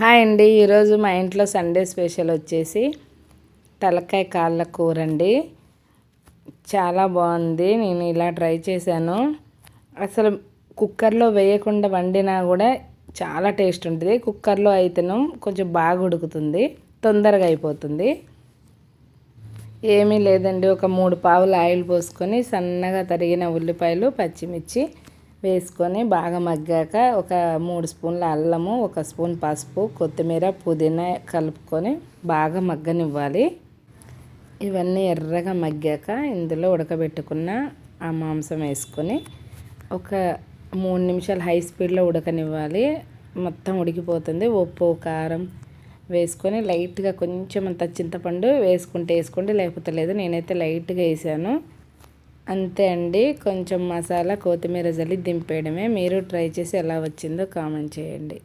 Hi అండి. ఈరోజు మా ఇంట్లో సండే స్పెషల్ వచ్చేసి తలకాయ కాళ్ళ కూర అండి చాలా బాగుంది. నేను ఇలా ట్రై చేశాను. అసలు కుక్కర్లో వేయకుండా వండినా కూడా చాలా టేస్ట్ ఉంటుంది. కుక్కర్లో అయితేను కొంచెం బాగా ఉడుకుతుంది. తొందరగా అయిపోతుంది. ఏమీ లేదండి. ఒక మూడు పావులు ఆయిల్ పోసుకొని సన్నగా తరిగిన ఉల్లిపాయలు పచ్చిమిర్చి వేసుకొని బాగా మగ్గాక ఒక మూడు స్పూన్ల అల్లము ఒక స్పూన్ పసుపు కొత్తిమీర పుదీనా కలుపుకొని బాగా మగ్గనివ్వాలి. ఇవన్నీ ఎర్రగా మగ్గాక ఇందులో ఉడకబెట్టుకున్న ఆ మాంసం వేసుకొని ఒక మూడు నిమిషాలు హై స్పీడ్లో ఉడకనివ్వాలి. మొత్తం ఉడికిపోతుంది. ఉప్పు కారం వేసుకొని లైట్గా కొంచెం అంత చింతపండు వేసుకుంటే వేసుకోండి లేకపోతే లేదు. నేనైతే లైట్గా వేసాను. అంతే అండి. కొంచెం మసాలా కొత్తిమీర జల్లి దింపేయడమే. మీరు ట్రై చేసి ఎలా వచ్చిందో కామెంట్ చేయండి.